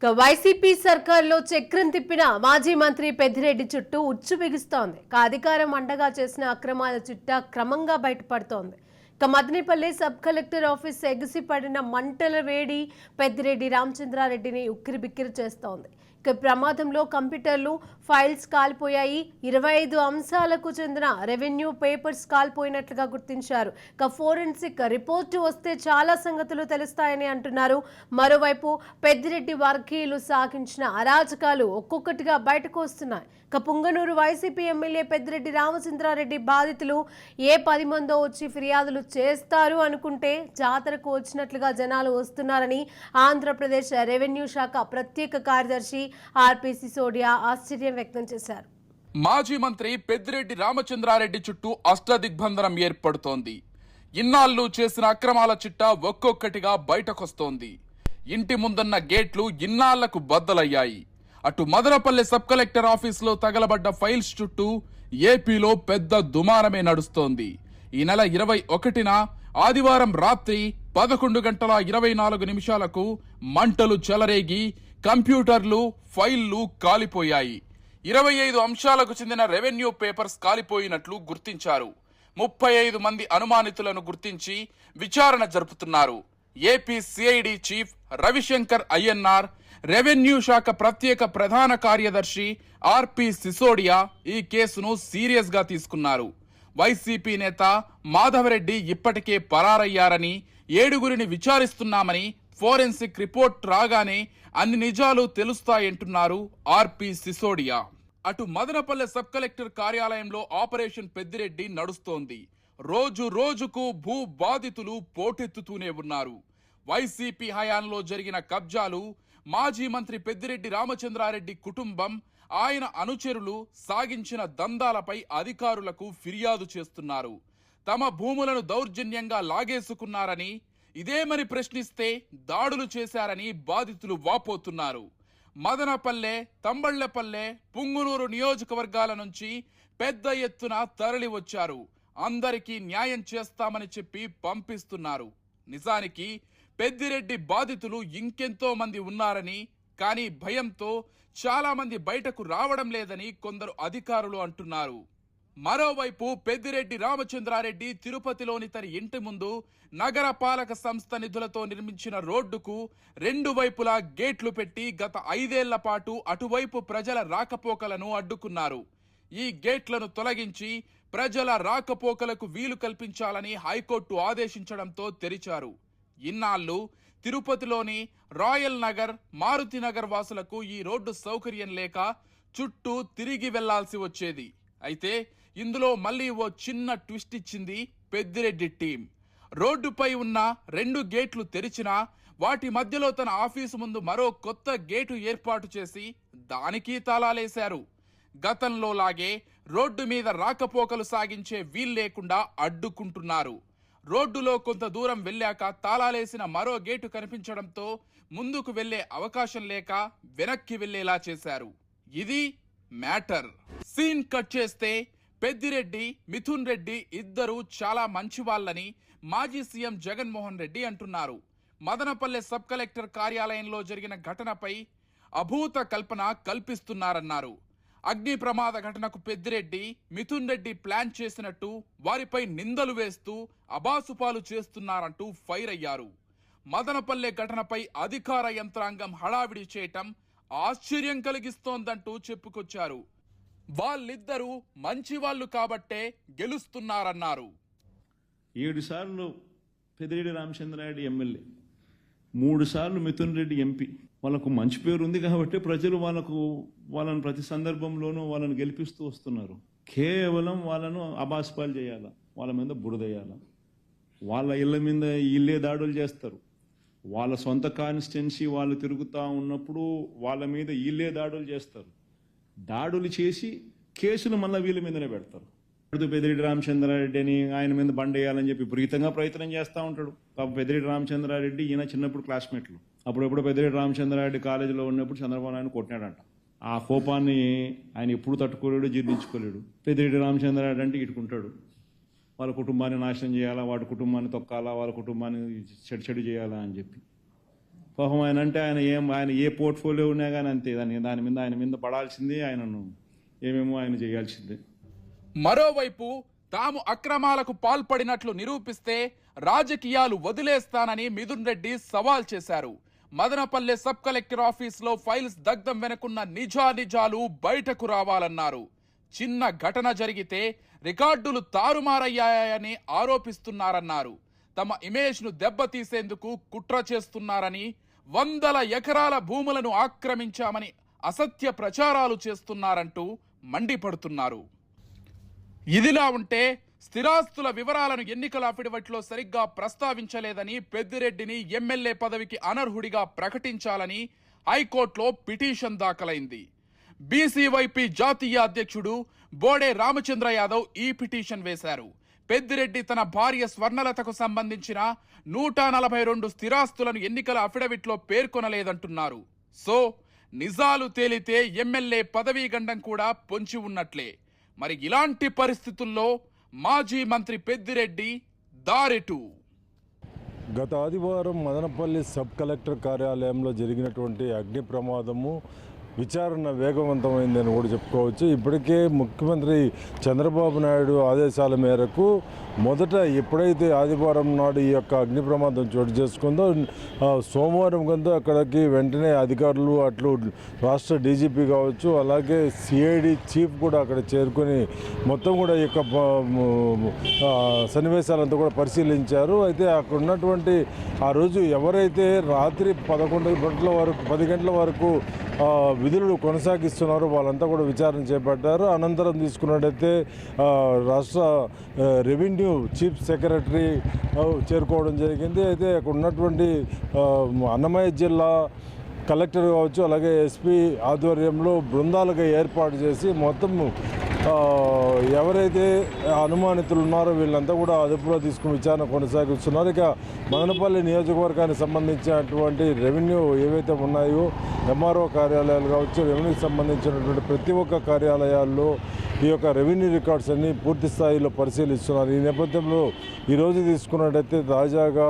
ఇక వైసీపీ సర్కార్లో చక్రం తిప్పిన మాజీ మంత్రి పెద్దిరెడ్డి చుట్టూ ఉచ్చు బిగుస్తోంది. ఇక అధికారం అండగా చేసిన అక్రమాల చుట్టా క్రమంగా బయటపడుతోంది. ఇక మదనపల్లి సబ్ కలెక్టర్ ఆఫీస్ ఎగిసిపడిన మంటల వేడి పెద్దిరెడ్డి రామచంద్రారెడ్డిని ఉక్కిరి బిక్కిరి చేస్తోంది. ప్రమాదంలో కంప్యూటర్లు ఫైల్స్ కాలిపోయాయి. ఇరవై ఐదు అంశాలకు చెందిన రెవెన్యూ పేపర్స్ కాలిపోయినట్లుగా గుర్తించారు. ఇక ఫోరెన్సిక్ రిపోర్టు వస్తే చాలా సంగతులు తెలుస్తాయని అంటున్నారు. మరోవైపు పెద్దిరెడ్డి వర్గీయులు సాగించిన అరాచకాలు ఒక్కొక్కటిగా బయటకు వస్తున్నాయి. ఇక పుంగనూరు వైసీపీ ఎమ్మెల్యే పెద్దిరెడ్డి రామచంద్రారెడ్డి బాధితులు ఏ పది మందో వచ్చి ఫిర్యాదులు చేస్తారు అనుకుంటే జాతరకు వచ్చినట్లుగా జనాలు వస్తున్నారని ఆంధ్రప్రదేశ్ రెవెన్యూ శాఖ ప్రత్యేక కార్యదర్శి ఆర్పి సిసోడియా ఆశ్చర్యం వ్యక్తం చేశారు. మాజీ మంత్రి పెద్దిరెడ్డి రామచంద్రారెడ్డి చుట్టూ అష్టదిగ్బంధనం ఏర్పడుతోంది. ఇన్నాళ్ళు చేసిన అక్రమాల చిట్టా ఒక్కొక్కటిగా బయటకొస్తోంది. ఇంటి ముందున్న గేట్లు ఇన్నాళ్ళకు బద్దలయ్యాయి. అటు మదనపల్లె సబ్ కలెక్టర్ ఆఫీసులో తగలబడ్డ ఫైల్స్ చుట్టూ ఏపీలో పెద్ద దుమారమే నడుస్తోంది. ఈ నెల ఇరవై ఒకటిన ఆదివారం రాత్రి పదకొండు గంటల ఇరవై నాలుగు నిమిషాలకు మంటలు చెలరేగి కంప్యూటర్లు ఫైళ్ళు కాలిపోయాయి. ఇరవై ఐదు అంశాలకు చెందిన రెవెన్యూ పేపర్స్ కాలిపోయినట్లు గుర్తించారు. ముప్పై ఐదు మంది అనుమానితులను గుర్తించి విచారణ జరుపుతున్నారు. AP CID chief Ravishankar Ayyanar revenue శాఖ ప్రత్యేక ప్రధాన కార్యదర్శి ఆర్పి సిసోడియా ఈ కేసును సీరియస్గా తీసుకున్నారు. వైసీపీ నేత మాధవరెడ్డి ఇప్పటికే పరారయ్యారని ఏడుగురిని విచారిస్తున్నామని ఫోరెన్సిక్ రిపోర్ట్ రాగానే అన్ని నిజాలు తెలుస్తాయంటున్నారు ఆర్పి సిసోడియా. అటు మదనపల్లె సబ్ కలెక్టర్ కార్యాలయంలో ఆపరేషన్ పెద్దిరెడ్డి నడుస్తోంది. రోజు రోజుకు భూ బాధితులు పోటెత్తుతూనే ఉన్నారు. వైసీపీ హయాంలో జరిగిన కబ్జాలు మాజీ మంత్రి పెద్దిరెడ్డి రామచంద్రారెడ్డి కుటుంబం ఆయన అనుచరులు సాగించిన దందాలపై అధికారులకు ఫిర్యాదు చేస్తున్నారు. తమ భూములను దౌర్జన్యంగా లాగేసుకున్నారని ఇదేమని ప్రశ్నిస్తే దాడులు చేశారని బాధితులు వాపోతున్నారు. మదనపల్లె తంబళ్ళపల్లె పుంగునూరు నియోజకవర్గాల నుంచి పెద్ద ఎత్తున తరలి వచ్చారు. అందరికీ న్యాయం చేస్తామని చెప్పి పంపిస్తున్నారు. నిజానికి పెద్దిరెడ్డి బాధితులు ఇంకెంతో మంది ఉన్నారని కానీ భయంతో చాలామంది బయటకు రావడం లేదని కొందరు అధికారులు అంటున్నారు. మరోవైపు పెద్దిరెడ్డి రామచంద్రారెడ్డి తిరుపతిలోని తన ఇంటి ముందు నగర పాలక సంస్థ నిధులతో నిర్మించిన రోడ్డుకు రెండు వైపులా గేట్లు పెట్టి గత ఐదేళ్ళ పాటు అటువైపు ప్రజల రాకపోకలను అడ్డుకున్నారు. ఈ గేట్లను తొలగించి ప్రజల రాకపోకలకు వీలు కల్పించాలని హైకోర్టు ఆదేశించడంతో తెరిచారు. ఇన్నాళ్ళు తిరుపతిలోని రాయల్ నగర్ మారుతి నగర్ వాసులకు ఈ రోడ్డు సౌకర్యం లేక చుట్టూ తిరిగి వెళ్ళాల్సి వచ్చేది. అయితే ఇందులో మళ్ళీ ఓ చిన్న ట్విస్ట్ ఇచ్చింది పెద్దిరెడ్డి టీం. రోడ్డుపై ఉన్న రెండు గేట్లు తెరిచినా వాటి మధ్యలో తన ఆఫీసు ముందు మరో కొత్త గేటు ఏర్పాటు చేసి దానికి తాళాలేశారు. గతంలో లాగే రోడ్డు మీద రాకపోకలు సాగించే వీల్లేకుండా అడ్డుకుంటున్నారు. రోడ్డులో కొంత దూరం వెళ్ళాక తాళాలేసిన మరో గేటు కనిపించడంతో ముందుకు వెళ్ళే అవకాశం లేక వెనక్కి వెళ్ళేలా చేశారు. ఇది మ్యాటర్. సీన్ కట్ చేస్తే పెద్దిరెడ్డి మిథున్ రెడ్డి ఇద్దరూ చాలా మంచివాళ్ళని మాజీ సీఎం జగన్మోహన్ రెడ్డి అంటున్నారు. మదనపల్లె సబ్ కలెక్టర్ కార్యాలయంలో జరిగిన ఘటనపై అభూత కల్పన కల్పిస్తున్నారన్నారు. అగ్ని ప్రమాద ఘటనకు పెద్దిరెడ్డి మిథున్ రెడ్డి ప్లాన్ చేసినట్టు వారిపై నిందలు వేస్తూ అబాసుపాలు చేస్తున్నారంటూ ఫైర్ అయ్యారు. మదనపల్లె ఘటనపై అధికార యంత్రాంగం హడావిడి చేయటం ఆశ్చర్యం కలిగిస్తోందంటూ చెప్పుకొచ్చారు. వాళ్ళిద్దరూ మంచి వాళ్ళు కాబట్టే గెలుస్తున్నారన్నారు. ఏడు సార్లు పెద్దిరెడ్డి రామచంద్రారెడ్డి ఎమ్మెల్యే మూడు సార్లు మిథున్ రెడ్డి ఎంపీ. వాళ్ళకు మంచి పేరు ఉంది కాబట్టి ప్రజలు వాళ్ళకు వాళ్ళని ప్రతి సందర్భంలోనూ వాళ్ళని గెలిపిస్తూ వస్తున్నారు. కేవలం వాళ్ళను అబాస్పాలు చేయాలా? వాళ్ళ మీద బురదేయాలా వాళ్ళ ఇళ్ళ మీద ఇల్లే దాడులు చేస్తారు. వాళ్ళ సొంత కాన్స్టిట్యున్సీ వాళ్ళు తిరుగుతూ ఉన్నప్పుడు వాళ్ళ మీద ఇల్లే దాడులు చేస్తారు. దాడులు చేసి కేసులు మళ్ళీ వీళ్ళ మీదనే పెడతారు. ఇప్పుడు పెద్దిరెడ్డి రామచంద్రారెడ్డి అని ఆయన మీద బండేయాలని చెప్పి విపరీతంగా ప్రయత్నం చేస్తూ ఉంటాడు. పాప పెద్దిరెడ్డి రామచంద్రారెడ్డి ఈయన చిన్నప్పుడు క్లాస్మేట్లు. అప్పుడెప్పుడు పెద్దిరెడ్డి రామచంద్రారెడ్డి కాలేజీలో ఉన్నప్పుడు చంద్రబాబు నాయుడు కొట్టినాడంట ఆ కోపాన్ని ఆయన ఎప్పుడు తట్టుకోలేడు జీర్ణించుకోలేడు. పెద్దిరెడ్డి రామచంద్రారెడ్డి అంటే ఇటుకుంటాడు వాళ్ళ కుటుంబాన్ని నాశనం చేయాలా? వాడి కుటుంబాన్ని తొక్కాలా? వాళ్ళ కుటుంబాన్ని చెడు చెడు చేయాలా అని చెప్పి. పాపం ఆయన అంటే ఆయన ఏం ఆయన ఏ పోర్ట్ఫోలియో ఉన్నా కానీ అంతే. దాని దాని మీద ఆయన మీద పడాల్సిందే ఆయనను. ఏమేమో ఆయన చేయాల్సిందే. మరోవైపు తాము అక్రమాలకు పాల్పడినట్లు నిరూపిస్తే రాజకీయాలు వదిలేస్తానని మిథున్ రెడ్డి సవాల్ చేశారు. మదనపల్లె సబ్ కలెక్టర్ ఆఫీస్లో ఫైల్స్ దగ్ధం వెనుకున్న నిజానిజాలు బయటకు రావాలన్నారు. చిన్న ఘటన జరిగితే రికార్డులు తారుమారయ్యాయని ఆరోపిస్తున్నారన్నారు. తమ ఇమేజ్ను దెబ్బతీసేందుకు కుట్ర చేస్తున్నారని వందల ఎకరాల భూములను ఆక్రమించామని అసత్య ప్రచారాలు చేస్తున్నారంటూ మండిపడుతున్నారు. ఇదిలా ఉంటే స్థిరాస్తుల వివరాలను ఎన్నికల అఫిడవిట్లో సరిగ్గా ప్రస్తావించలేదని పెద్దిరెడ్డిని ఎమ్మెల్యే పదవికి అనర్హుడిగా ప్రకటించాలని హైకోర్టులో పిటిషన్ దాఖలైంది. బీసీవైపీ జాతీయ అధ్యక్షుడు బోడే రామచంద్ర యాదవ్ ఈ పిటిషన్ వేశారు. పెద్దిరెడ్డి తన భార్య స్వర్ణలతకు సంబంధించిన నూట నలభై రెండు స్థిరాస్తులను ఎన్నికల అఫిడవిట్లో పేర్కొనలేదంటున్నారు. సో నిజాలు తేలితే ఎమ్మెల్యే పదవీ గండం కూడా పొంచి ఉన్నట్లే. మరి ఇలాంటి పరిస్థితుల్లో మాజీ మంత్రి పెద్దిరెడ్డి దారెటు. గత ఆదివారం మదనపల్లి సబ్ కలెక్టర్ కార్యాలయంలో జరిగినటువంటి అగ్ని ప్రమాదము విచారణ వేగవంతమైందని కూడా చెప్పుకోవచ్చు. ఇప్పటికే ముఖ్యమంత్రి చంద్రబాబు నాయుడు ఆదేశాల మేరకు మొదట ఎప్పుడైతే ఆదివారం నాడు ఈ యొక్క అగ్ని ప్రమాదం చోటు చేసుకుందో సోమవారం కింద అక్కడికి వెంటనే అధికారులు అట్లు రాష్ట్ర డీజీపీ కావచ్చు అలాగే సిఐడి చీఫ్ కూడా అక్కడ చేరుకొని మొత్తం కూడా ఈ యొక్క సన్నివేశాలంతా కూడా పరిశీలించారు. అయితే అక్కడ ఉన్నటువంటి ఆ రోజు ఎవరైతే రాత్రి పదకొండు గంటల వరకు పది గంటల వరకు విధులు కొనసాగిస్తున్నారు. వాళ్ళంతా కూడా విచారణ చేపట్టారు. అనంతరం తీసుకున్నట్టయితే రాష్ట్ర రెవెన్యూ చీఫ్ సెక్రటరీ చేరుకోవడం జరిగింది. అయితే అక్కడ ఉన్నటువంటి అన్నమయ్య జిల్లా కలెక్టర్ కావచ్చు అలాగే ఎస్పీ ఆధ్వర్యంలో బృందాలుగా ఏర్పాటు చేసి మొత్తం ఎవరైతే అనుమానితులు ఉన్నారో వీళ్ళంతా కూడా అదుపులో తీసుకుని విచారణ కొనసాగిస్తున్నారు. ఇక మదనపల్లి నియోజకవర్గానికి సంబంధించినటువంటి రెవెన్యూ ఏవైతే ఉన్నాయో ఎంఆర్ఓ కార్యాలయాలు కావచ్చు రెవెన్యూకి సంబంధించినటువంటి ప్రతి ఒక్క కార్యాలయాల్లో ఈ యొక్క రెవెన్యూ రికార్డ్స్ అన్ని పూర్తి స్థాయిలో పరిశీలిస్తున్నారు. ఈ నేపథ్యంలో ఈరోజు తీసుకున్నట్టయితే తాజాగా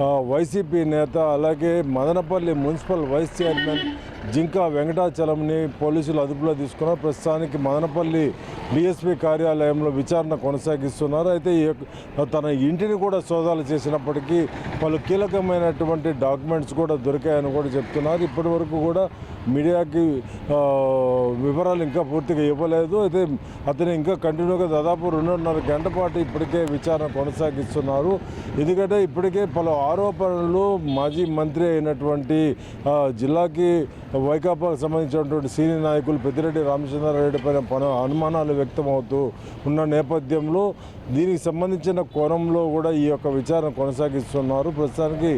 వైసీపీ నేత అలాగే Madanapalli municipal vice chairman Jinka వెంకటాచలంని పోలీసులు అదుపులో తీసుకున్నారు. ప్రస్తుతానికి మదనపల్లి డిఎస్పీ కార్యాలయంలో విచారణ కొనసాగిస్తున్నారు. అయితే తన ఇంటిని కూడా సోదాలు చేసినప్పటికీ పలు కీలకమైనటువంటి డాక్యుమెంట్స్ కూడా దొరికాయని కూడా చెప్తున్నారు. ఇప్పటి వరకు కూడా మీడియాకి వివరాలు ఇంకా పూర్తిగా ఇవ్వలేదు. అయితే అతను ఇంకా కంటిన్యూగా దాదాపు రెండున్నర గంట పాటు ఇప్పటికే విచారణ కొనసాగిస్తున్నారు. ఎందుకంటే ఇప్పటికే పలు ఆరోపణలు మాజీ మంత్రి అయినటువంటి జిల్లాకి వైకాపాకు సంబంధించినటువంటి సీనియర్ నాయకులు పెద్దిరెడ్డి రామచంద్రారెడ్డి పైన పలు అనుమానాలు వ్యక్తమవుతూ ఉన్న నేపథ్యంలో దీనికి సంబంధించిన కోణంలో కూడా ఈ యొక్క విచారణ కొనసాగిస్తున్నారు. ప్రస్తుతానికి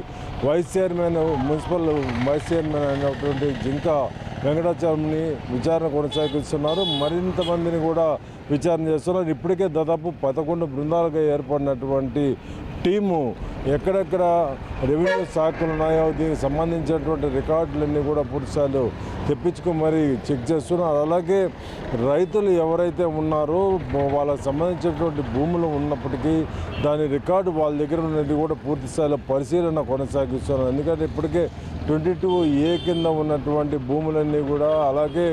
vice chairman municipal vice chairman అయినటువంటి జింకా వెంకటాచలంని విచారణ కొనసాగిస్తున్నారు. మరింత మందిని కూడా విచారణ చేస్తున్నారు. ఇప్పటికే దాదాపు పదకొండు బృందాలుగా ఏర్పడినటువంటి టీము ఎక్కడెక్కడ రెవెన్యూ శాఖలు ఉన్నాయో దీనికి సంబంధించినటువంటి రికార్డులన్నీ కూడా పురుషాలు తెప్పించుకుని మరి చెక్ చేస్తున్నారు. అలాగే రైతులు ఎవరైతే ఉన్నారో వాళ్ళకి సంబంధించినటువంటి భూములు ఉన్నప్పటికీ దాని రికార్డు వాళ్ళ దగ్గర ఉన్నది కూడా పూర్తిస్థాయిలో పరిశీలన కొనసాగిస్తున్నారు. ఎందుకంటే ఇప్పటికే ట్వంటీ టూ ఏ కింద ఉన్నటువంటి భూములన్నీ కూడా అలాగే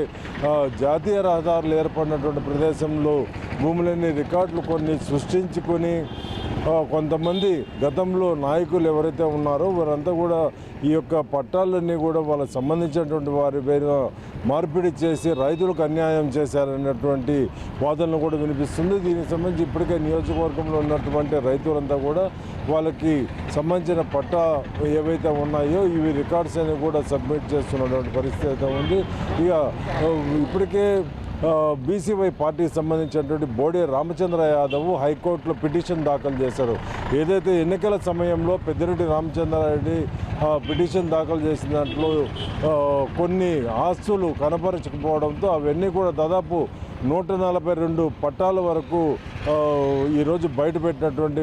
జాతీయ రహదారులు ఏర్పడినటువంటి ప్రదేశంలో భూములన్నీ రికార్డులు కొన్ని సృష్టించుకొని కొంతమంది గతంలో నాయకులు ఎవరైతే ఉన్నారో వారంతా కూడా ఈ యొక్క పట్టాలన్నీ కూడా వాళ్ళకి సంబంధించినటువంటి వారి పేరు మార్పిడి చేసి రైతులకు అన్యాయం చేశారనేటువంటి వాదనలు కూడా వినిపిస్తుంది. దీనికి సంబంధించి ఇప్పటికే నియోజకవర్గంలో ఉన్నటువంటి రైతులంతా కూడా వాళ్ళకి సంబంధించిన పట్టా ఏవైతే ఉన్నాయో ఇవి రికార్డ్స్ అనేవి కూడా సబ్మిట్ చేస్తున్నటువంటి పరిస్థితి అయితే ఉంది. ఇక ఇప్పటికే బీసీవై పార్టీకి సంబంధించినటువంటి బోడే రామచంద్ర యాదవ్ హైకోర్టులో పిటిషన్ దాఖలు చేశారు. ఏదైతే ఎన్నికల సమయంలో పెద్దిరెడ్డి రామచంద్రారెడ్డి ఆ, పిటిషన్ దాఖలు చేసిన దాంట్లో కొన్ని ఆస్తులు కనపరచకపోవడంతో అవన్నీ కూడా దాదాపు నూట నలభై రెండు పట్టాల వరకు ఈరోజు బయటపెట్టినటువంటి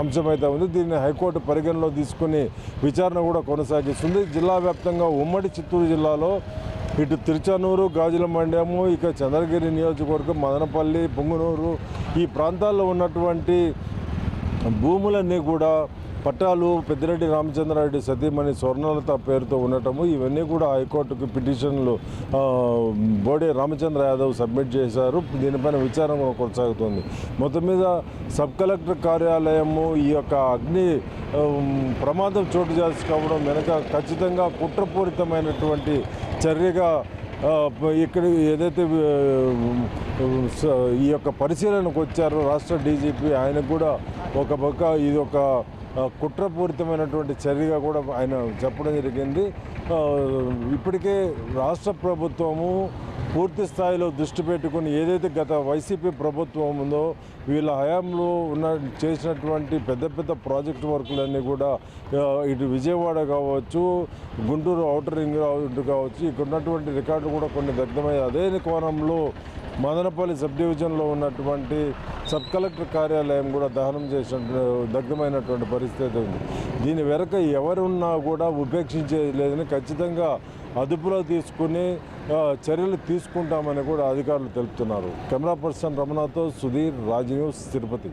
అంశం అయితే ఉంది. దీన్ని హైకోర్టు పరిగణలో తీసుకుని విచారణ కూడా కొనసాగిస్తుంది. జిల్లా వ్యాప్తంగా ఉమ్మడి చిత్తూరు జిల్లాలో ఇటు తిరుచానూరు గాజుల మండ్యము ఇక చంద్రగిరి నియోజకవర్గం మదనపల్లి పొంగునూరు ఈ ప్రాంతాల్లో ఉన్నటువంటి భూములన్నీ కూడా పట్టాలు పెద్దిరెడ్డి రామచంద్రారెడ్డి సతీమణి స్వర్ణలత పేరుతో ఉండటము ఇవన్నీ కూడా హైకోర్టుకు పిటిషన్లు బోడే రామచంద్ర యాదవ్ సబ్మిట్ చేశారు. దీనిపైన విచారణ కూడా కొనసాగుతుంది. మొత్తం మీద సబ్ కలెక్టర్ కార్యాలయము ఈ యొక్క అగ్ని ప్రమాదం చోటు చేసుకోవడం వెనుక ఖచ్చితంగా కుట్రపూరితమైనటువంటి చర్యగా ఇక్కడ ఏదైతే ఈ యొక్క పరిశీలనకు వచ్చారో రాష్ట్ర డీజీపీ ఆయన కూడా ఒక పక్క ఇది ఒక కుట్రపూరితమైనటువంటి చర్యగా కూడా ఆయన చెప్పడం జరిగింది. ఇప్పటికే రాష్ట్ర ప్రభుత్వము పూర్తి స్థాయిలో దృష్టి పెట్టుకుని ఏదైతే గత వైసీపీ ప్రభుత్వం ఉందో వీళ్ళ హయాంలో ఉన్న చేసినటువంటి పెద్ద పెద్ద ప్రాజెక్ట్ వర్కులన్నీ కూడా ఇటు విజయవాడ కావచ్చు గుంటూరు ఔటర్ రింగ్ కావచ్చు ఇక్కడ ఉన్నటువంటి రికార్డులు కూడా కొన్ని దగ్ధమయ్యాయి. అదే కోణంలో మదనపల్లి సబ్ డివిజన్లో ఉన్నటువంటి సబ్ కలెక్టర్ కార్యాలయం కూడా దహనం చేసిన దగ్ధమైనటువంటి పరిస్థితి ఉంది. దీని వెనక ఎవరున్నా కూడా ఉపేక్షించలేదని లేదని ఖచ్చితంగా అదుపులో తీసుకుని చర్యలు తీసుకుంటామని కూడా అధికారులు తెలుపుతున్నారు. కెమెరా పర్సన్ రమణతో సుధీర్ రాజ్ న్యూస్ తిరుపతి.